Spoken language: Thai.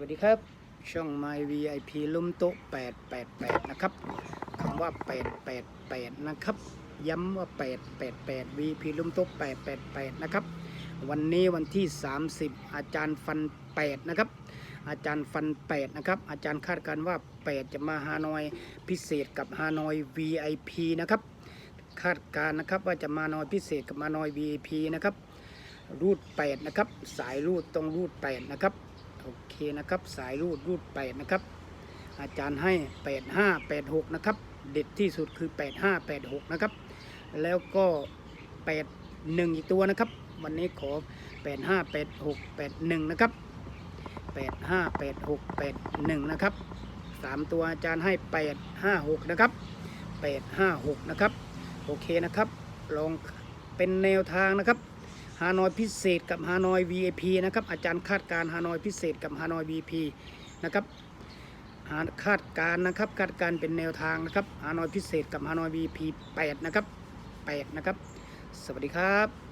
วัสดีครับ ช่อง My VIP ลุมโต๊ะ888 นะครับคำว่า 888 นะครับ ย้ำว่า 888 VIP ลุมโต๊ะ888 นะครับ วันนี้วันที่ 30 อาจารย์ฟัน 8 นะครับ อาจารย์ฟัน 8 นะครับ อาจารย์คาดการณ์ว่า 8 จะมาฮานอยพิเศษกับฮานอย VIP นะครับ คาดการณ์นะครับว่าจะมานอยพิเศษกับมานอย VIP นะครับรูด8นะครับ สายรูดต้องรูด8นะครับ โอเคนะครับ สายรูดรูด8นะครับ อาจารย์ให้85 86นะครับเด็ดที่สุดคือ85 86นะครับ แล้วก็81อีกตัวนะครับ วันนี้ขอ85 86 81นะครับ85 86 81นะครับ3ตัวอาจารย์ให้856นะครับ856นะครับ โอเคนะครับ ลองเป็นแนวทางนะครับ ฮานอยพิเศษกับฮานอย VIP นะครับอาจารย์คาดการ์ฮานอยพิเศษกับฮานอย VIP นะครับคาดการ์นะครับคาดการเป็นแนวทางนะครับฮานอยพิเศษกับฮานอย VIP 8 นะครับ 8 นะครับ สวัสดีครับ